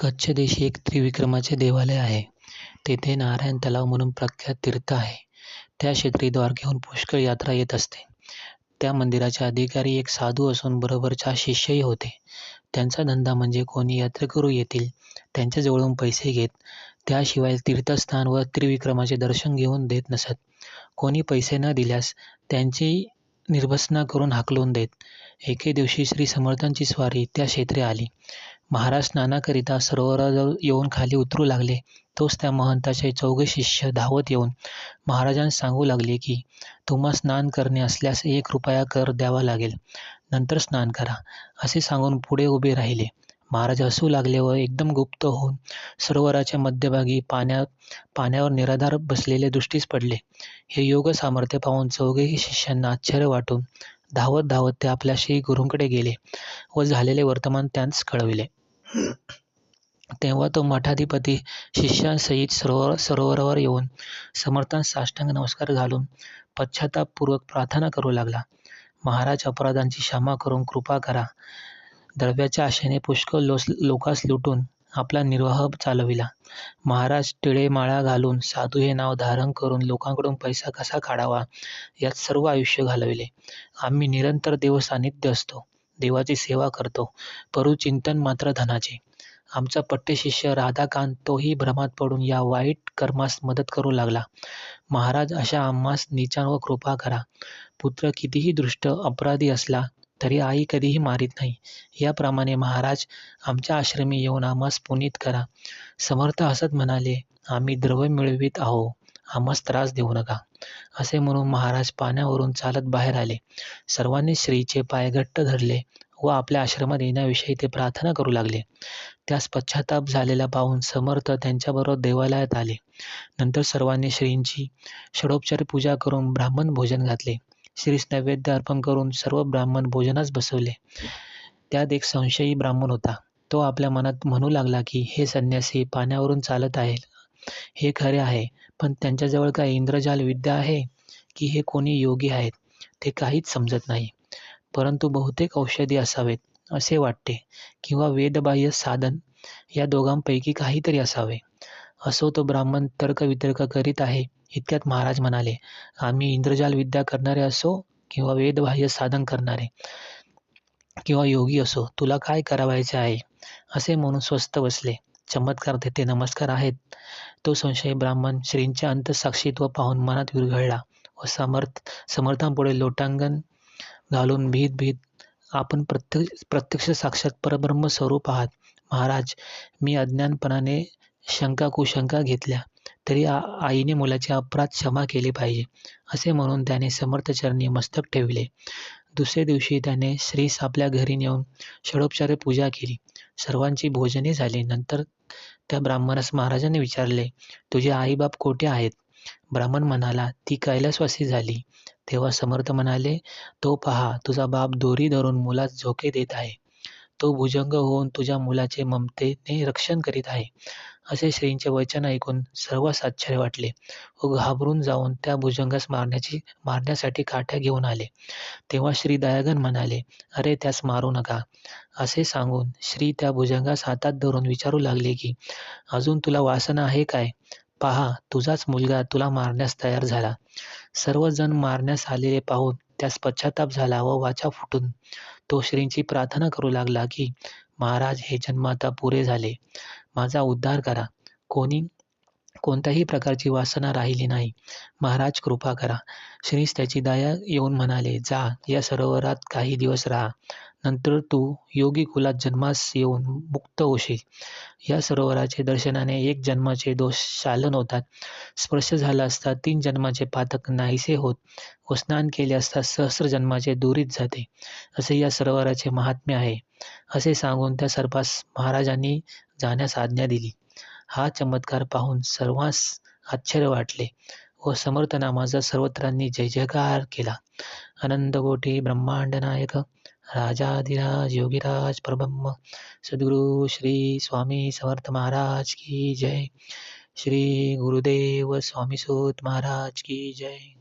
कच्छ देशी एक त्रिविक्रमाचे देवालय आहे. तेथे नारायण तलाव म्हणून प्रख्यात तीर्थ आहे. त्या क्षेत्री द्वारकेहून पुष्कळ यात्रा येत असते. त्या मंदिराचे अधिकारी एक साधू असून बरोबर चार शिष्यही होते. त्यांचा धंदा म्हणजे कोणी यात्रेकरू येतील त्यांच्याजवळून पैसे घेत त्याशिवाय तीर्थस्थान व त्रिविक्रमाचे दर्शन घेऊन देत नसत. कोणी पैसे न दिल्यास त्यांची निर्भसना करून हाकलून देत. एके दिवशी श्री समर्थांची स्वारी त्या क्षेत्री आली. महाराज स्नानाकरिता सरोवराजवळ येऊन खाली उतरू लागले. तोच त्या महंताचे चौघे शिष्य धावत येऊन महाराजांस सांगू लागले की तुम्हा स्नान करणे असल्यास एक रुपया कर द्यावा लागेल. नंतर स्नान करा. असे सांगून पुढे उभे राहिले. महाराज हसू लागले व एकदम गुप्त होऊन सरोवराच्या मध्यभागी पाण्यात पाण्यावर निराधार बसलेले दृष्टीस पडले. हे योग सामर्थ्य पाहून चौघेही शिष्यांना आश्चर्य वाटून धावत धावत ते आपल्या श्री गुरूंकडे गेले व झालेले वर्तमान त्यांस कळविले. तेव्हा तो मठाधिपती शिष्यांसहित सरोवर सरोवरावर येऊन समर्थांस साष्टांग नमस्कार घालून पश्चातापपूर्वक प्रार्थना करू लागला. महाराज अपराधांची क्षमा करून कृपा करा. द्रव्याच्या आशेने पुष्कळ लोस लोकास लुटून आपला निर्वाह चालविला. महाराज टिळे माळा घालून साधू हे नाव धारण करून लोकांकडून पैसा कसा काढावा यात सर्व आयुष्य घालविले. आम्ही निरंतर देव सानिध्य असतो. देवाची सेवा करतो. चिंतन मात्र धनाचे. आमचा पट्टेशिष्य राधाकांत तोही भ्रमात पडून या वाईट कर्मास मदत करू लागला. महाराज अशा आम्हास नीचांवर कृपा करा. पुत्र कितीही दृष्ट अपराधी असला तरी आई कधीही मारीत नाही. याप्रमाणे महाराज आमच्या आश्रमी येऊन आम्हास पुनीत करा. समर्थ हसत म्हणाले आम्ही द्रव्य मिळवीत आहो. आम्हास त्रास देऊ नका. असे म्हणून महाराज पाण्यावरून चालत बाहेर आले. सर्वांनी श्रीचे पाय घट्ट धरले व आपल्या आश्रमात येण्याविषयी ते प्रार्थना करू लागले. त्यास पश्चाताप झालेला पाहून समर्थ त्यांच्याबरोबर देवालयात आले. नंतर सर्वांनी श्रींची षडोपचार पूजा करून ब्राह्मण भोजन घातले. श्रीस नैवेद्य अर्पण करून सर्व ब्राह्मण भोजनास बसवले. त्यात एक संशयी ब्राह्मण होता. तो आपल्या मनात म्हणू लागला की हे संन्यासी पाण्यावरून चालत आहे हे खरे आहे पण त्यांच्याजवळ काय इंद्रजाल विद्या आहे की हे कोणी योगी आहेत ते काहीच समजत नाही. परंतु बहुतेक औषधी असावेत असे वाटते किंवा वेदबाह्य साधन या दोघांपैकी काहीतरी असावे. असो तो ब्राह्मण तर्कवितर्क करीत आहे इतक्यात महाराज म्हणाले आम्ही इंद्रजाल विद्या करणारे असो किंवा वेदबाह्य साधन करणारे किंवा योगी असो तुला काय करावायचे आहे? असे म्हणून स्वस्त बसले. चमत्कार देते नमस्कार आहेत. तो संशय ब्राह्मण श्रींचे अंतसाक्षीत्व पाहून मनात विरघळला. व समर्थ समर्थांपुढे लोटांगण घालून भीत भीत आपण प्रत्यक्ष प्रत्यक्ष साक्षात परब्रह्म स्वरूप आहात. महाराज मी अज्ञानपणाने शंका कुशंका घेतल्या तरी आईने मुलाचे अपराध क्षमा केले पाहिजे असे म्हणून त्याने समर्थचरणी मस्तक ठेवले. दुसऱ्या दिवशी त्याने श्रीस आपल्या घरी नेऊन षडोपचारे पूजा केली. सर्वांची भोजने झाली. नंतर त्या ब्राह्मणास महाराजांनी विचारले तुझे आईबाप कोठे आहेत? ब्राह्मण म्हणाला ती कैलासवासी झाली. तेव्हा समर्थ म्हणाले तो पहा तुझा बाप दोरी धरून मुलास झोके देत आहे. तो भुजंग होऊन तुझ्या मुलाचे ममतेने रक्षण करीत आहे. असे श्रींचे वचन ऐकून सर्वांस आश्चर्य वाटले. व घाबरून जाऊन त्या भुजंगास मारण्याची मारण्यासाठी काठ्या घेऊन आले. तेव्हा श्री दयागन म्हणाले अरे त्यास मारू नका असे सांगून श्री त्या भुजंगास हातात धरून विचारू लागले की अजून तुला वासना आहे काय? पहा तुझाच मुलगा तुला मारण्यास तयार झाला. सर्वजण मारण्यास आलेले पाहून त्यास पश्चाताप झाला व वाचा फुटून तो श्रींची प्रार्थना करू लागला की महाराज हे जन्म आता पुरे झाले. माझा उद्धार करा. कोणी कोणत्याही प्रकारची वासना राहिली नाही. महाराज कृपा करा. श्रीस त्याची दया येऊन म्हणाले जा या सरोवरात काही दिवस राहा. नंतर तू योगी कुलात जन्मास येऊन मुक्त होशील. या सरोवराचे दर्शनाने एक जन्माचे दोष शालन होतात. स्पर्श झाला असता तीन जन्माचे पातक नाहीसे होत. व स्नान केले असता सहस्र जन्माचे दूरीत जाते. असे या सरोवराचे महात्म्य आहे. असे सांगून त्या सर्पास महाराजांनी जाण्यास आज्ञा दिली. हा चमत्कार पाहून सर्वांस आश्चर्य वाटले. व समर्थ नामाचा सर्वत्रांनी जय जयकार केला. अनंतकोटी ब्रह्मांड नायक राजाधिराज योगीराज परब्रह्म सद्गुरु श्री स्वामी समर्थ महाराज की जय. श्री गुरुदेव स्वामी सूत महाराज की जय.